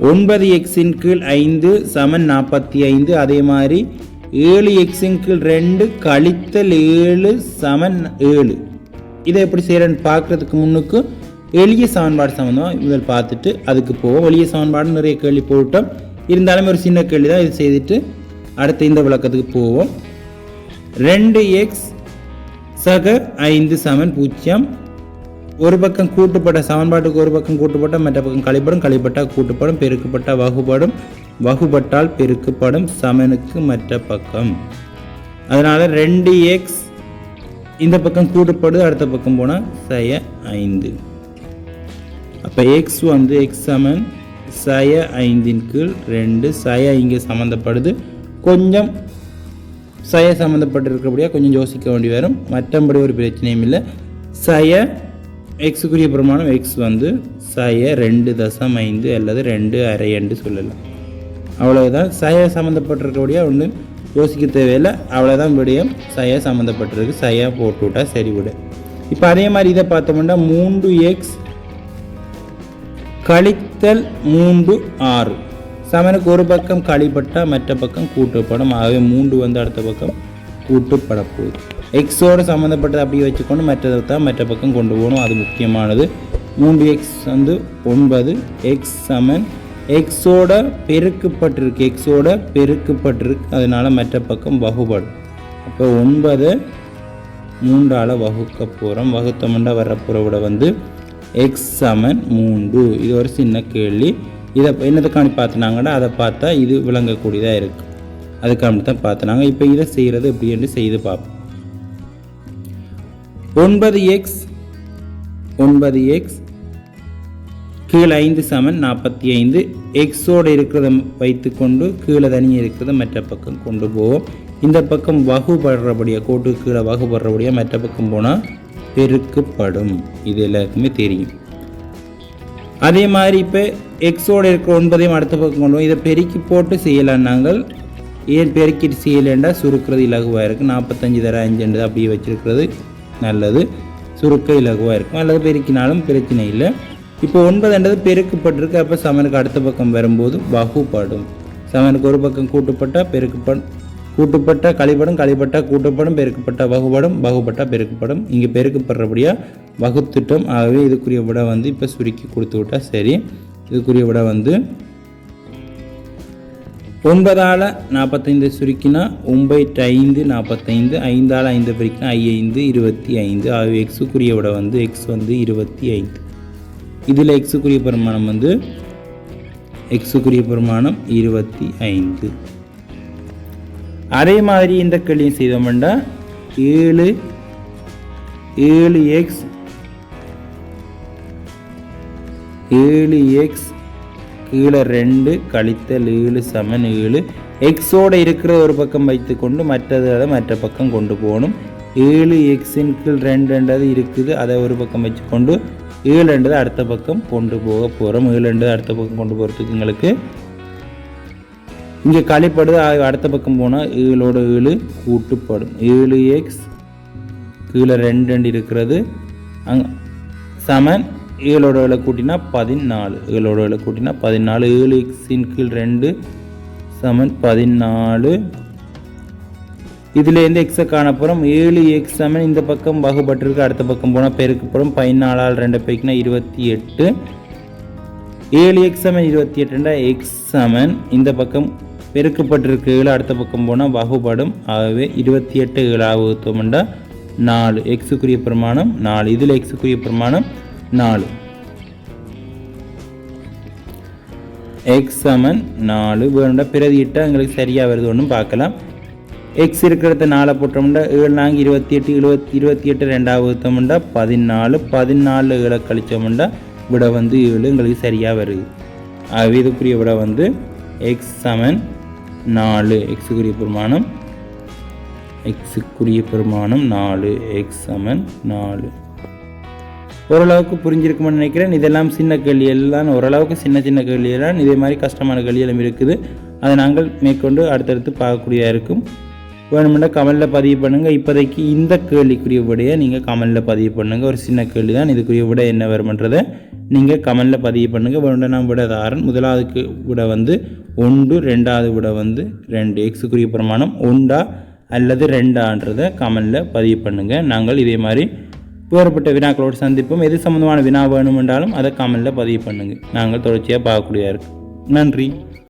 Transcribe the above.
ஒன்பது எக்ஸின் கீழ் ஐந்து சமன் நாற்பத்தி ஐந்து அதே மாதிரி ஏழு எக்ஸின் கீழ் ரெண்டு கழித்தல் ஏழு சமன் ஏழு. இதை எப்படி செய்கிறேன்னு பார்க்குறதுக்கு முன்னுக்கு எளிய சமன்பாடு சம்மந்தம் முதல் பார்த்துட்டு அதுக்கு போவோம் எளிய சமன்பாடு நிறைய கேள்வி போட்டோம். இருந்தாலும் ஒரு சின்ன கேள்வி தான் இது செய்துட்டு அடுத்த இந்த விளக்கத்துக்கு போவோம். ரெண்டு எக்ஸ் சக ஐந்து சமன் பூஜ்ஜியம். ஒரு பக்கம் கூட்டுப்பட்ட சமன்பாட்டுக்கு ஒரு பக்கம் கூட்டுப்பட்டால் மற்ற பக்கம் கழிப்படும் கழிப்பட்டால் கூட்டுப்படும் பெருக்கப்பட்ட வகுப்படும் வகுப்பட்டால் பெருக்கப்படும் சமனுக்கு மற்ற பக்கம். அதனால் ரெண்டு எக்ஸ் இந்த பக்கம் கூட்டுப்படுது அடுத்த பக்கம் போனால் சய ஐந்து. அப்போ எக்ஸ் வந்து எக்ஸ் சமன் சய ஐந்தின் கீழ் ரெண்டு சய இங்கே சம்மந்தப்படுது கொஞ்சம் சய சம்மந்தப்பட்டிருக்கிறபடியாக கொஞ்சம் யோசிக்க வேண்டி வரும். மற்றபடி ஒரு பிரச்சனையும் இல்லை. சய எக்ஸுக்குரிய பிரமாணம் எக்ஸ் வந்து சய ரெண்டு தசம் ஐந்து அல்லது ரெண்டு அரை என்று சொல்லலாம். அவ்வளவுதான். சய சம்மந்தப்பட்டிருக்கக்கூடிய ஒன்று யோசிக்க தேவையில்லை. அவ்வளோதான் விடயம். சய சம்மந்தப்பட்டிருக்கு சய போட்டு விட்டா சரி விட இப்போ அதே மாதிரி இதை பார்த்தோம்னா மூன்று எக்ஸ் கழித்தல் மூன்று ஆறு. சமனுக்கு ஒரு பக்கம் கழிப்பட்டால் மற்ற பக்கம் கூட்டுப்படும். ஆகவே மூன்று வந்து அடுத்த பக்கம் கூட்டுப்படப்போகுது. எக்ஸோடு சம்மந்தப்பட்டதை அப்படியே வச்சுக்கொண்டு மற்றதை தான் மற்ற பக்கம் கொண்டு போகணும். அது முக்கியமானது. மூன்று எக்ஸ் வந்து ஒன்பது. எக்ஸ் சமன். எக்ஸோட பெருக்கப்பட்டிருக்கு. எக்ஸோட பெருக்கப்பட்டிருக்கு. அதனால் மற்ற பக்கம் வகுபடும் அப்போ ஒன்பது மூன்றால் வகுக்க போகிறோம் வகுத்தமுண்டா வரப்போகிற வந்து எக்ஸ் சமன் மூன்று. இது ஒரு சின்ன கேள்வி. இதை என்னதுக்காண்டி பார்த்துனாங்கன்னா அதை பார்த்தா இது விளங்கக்கூடியதாக இருக்குது அதுக்காண்டி தான் பார்த்துனாங்க. இப்போ இதை செய்கிறது எப்படின்னு செய்து பார்ப்போம். ஒன்பது எக்ஸ் ஒன்பது எக்ஸ் கீழே ஐந்து சமன் நாற்பத்தி ஐந்து. எக்ஸோடு இருக்கிறத வைத்துக்கொண்டு கீழே தனியாக இருக்கிறத மற்ற பக்கம் கொண்டு போவோம். இந்த பக்கம் வகுபடுறபடியாக கோட்டு கீழே வகுபடுறபடியாக மற்ற பக்கம் போனால் பெருக்கப்படும். இது எல்லாருக்குமே தெரியும். அதே மாதிரி இப்போ எக்ஸோடு இருக்கிற ஒன்பதையும் அடுத்த பக்கம் கொண்டு போவோம். இதை பெருக்கி போட்டு செய்யலாம் நாங்கள். ஏன் பெருக்கிட்டு செய்யலைண்டா சுருக்கிறது இலகுவாக இருக்குது நாற்பத்தஞ்சு தர அஞ்சுன்றது அப்படியே வச்சுருக்கிறது. நல்லது சுருக்க இலகுவாக இருக்கும். அல்லது பெருக்கினாலும் பிரச்சனை இல்லை. இப்போ ஒன்பதுன்றது பெருக்கப்பட்டிருக்கு. அப்போ சமனுக்கு அடுத்த பக்கம் வரும்போது வகுப்படும். சமனுக்கு ஒரு பக்கம் கூட்டுப்பட்டால் பெருக்கப்படும். கூட்டுப்பட்ட கழிப்படும் கழிப்பட்டால் கூட்டப்படும் பெருக்கப்பட்ட வகுப்படும் வகுப்பட்டால் பெருக்கப்படும். இங்கே பெருக்கப்படுறபடியாக வகுத்திட்டம். ஆகவே இதுக்குரிய விட வந்து இப்போ சுருக்கி கொடுத்து விட்டா சரி. இதுக்குரிய விட வந்து ஒன்பதால் நாற்பத்தைந்து சுருக்கினா ஒம்பது ஐந்து நாற்பத்தைந்து ஐந்தால் ஐந்து பிரிக்கினா ஐ ஐந்து இருபத்தி ஐந்து. ஆகவே எக்ஸுக்குரிய விட வந்து எக்ஸ் வந்து இருபத்தி ஐந்து. இதில் எக்ஸுக்குரிய பெருமானம் வந்து எக்ஸுக்குரிய பெருமானம் இருபத்தி ஐந்து. அதே மாதிரி இந்த கேள்வியும் செய்தோம்னா ஏழு ஏழு எக்ஸ் ஏழு எக்ஸ் கீழே ரெண்டு கழித்தல் ஏழு சமன் ஏழு. எக்ஸோடு இருக்கிற ஒரு பக்கம் வைத்துக்கொண்டு மற்றது அதை மற்ற பக்கம் கொண்டு போகணும். ஏழு எக்ஸின் கீழ் ரெண்டுன்றது இருக்குது அதை ஒரு பக்கம் வச்சுக்கொண்டு ஏழுன்றது அடுத்த பக்கம் கொண்டு போக போகிறோம் ஏழுன்றது அடுத்த பக்கம் கொண்டு போகிறதுக்கு எங்களுக்கு இங்கே கழிப்படுது அடுத்த பக்கம் போனால் ஏழோட ஏழு கூட்டுப்படும். ஏழு எக்ஸ் கீழே ரெண்டு ரெண்டு இருக்கிறது. அங் சமன் ஏழோட வேலை கூட்டினா பதினாலு. ஏழோட வேலை கூட்டினா பதினாலு. ஏழு எக்ஸின் கீழ் ரெண்டு சமன் பதினாலு. இதுலேருந்து எக்ஸை காணப்புறம். ஏழு எக்ஸ் சமன் இந்த பக்கம் வகுப்பட்டிருக்கு அடுத்த பக்கம் போனால் பெருக்கப்புறம் பதினாலால் ரெண்டு பெருக்கினா இருபத்தி எட்டு. ஏழு எக்ஸ் சமன் இருபத்தி எட்டுண்டா எக்ஸ் சமன். இந்த பக்கம் பெருக்கப்பட்டிருக்கு ஏழு அடுத்த பக்கம் போனால் வகுப்படும். ஆகவே இருபத்தி எட்டு ஏழாக நாலு. எக்ஸுக்குரிய பிரமாணம் நாலு. இதில் எக்ஸுக்குரிய பிரமாணம் நாலு. எக்ஸ் சமன் நாலு. வேணுண்டா பிரதியிட்டால் எங்களுக்கு சரியாக வருது. ஒன்றும் பார்க்கலாம். எக்ஸ் இருக்கிறத நாளை போட்டோம்னா ஏழு நாங்கள் இருபத்தி எட்டு இருபத்தி இருபத்தி எட்டு ரெண்டாவது வகுத்தோம்னா பதினாலு. பதினாலு ஏழை கழிச்சோம்னா விட வந்து ஏழு. எங்களுக்கு சரியாக வருது. ஆகவே இதுக்குரிய விட வந்து எக்ஸ் சமன் நாலு. எக்ஸுக்குரிய பெருமானம். எக்ஸுக்குரிய பெருமானம் நாலு. எக்ஸ் சமன் நாலு. ஓரளவுக்கு புரிஞ்சிருக்குமென்னு நினைக்கிறேன். இதெல்லாம் சின்ன கேள்வி தான் ஓரளவுக்கு சின்ன சின்ன கேள்வி தான் இதே மாதிரி கஷ்டமான கல்வியெல்லாம் இருக்குது. அதை நாங்கள் மேற்கொண்டு அடுத்தடுத்து பார்க்கக்கூடியதாக இருக்கும். வேணுமெண்டா கமலில் பதிவு பண்ணுங்கள் இப்போதைக்கு இந்த கேள்விக்குரிய விடையை நீங்கள் கமலில் பதிவு பண்ணுங்கள் ஒரு சின்ன கேள்வி தான் இதுக்குரிய விடை என்ன வருமன்றதை நீங்கள் கமலில் பதிவு பண்ணுங்கள் வேணும்னா நான் விட தாரன். முதலாவதுக்கு விட வந்து ஒன்று ரெண்டாவது விட வந்து ரெண்டு. எக்ஸுக்குரிய பிரமாணம் ஒன்றா அல்லது ரெண்டான்றதை கமலில் பதிவு பண்ணுங்கள் நாங்கள் இதே மாதிரி வேறுபட்ட வினாக்களோடு சந்திப்போம். எது சம்மந்தமான வினா வேணுமென்றாலும் அதை கமெண்டில் பதிவு பண்ணுங்கள் நாங்கள் தொடர்ச்சியாக பார்க்கக்கூடியா இருக்கு நன்றி.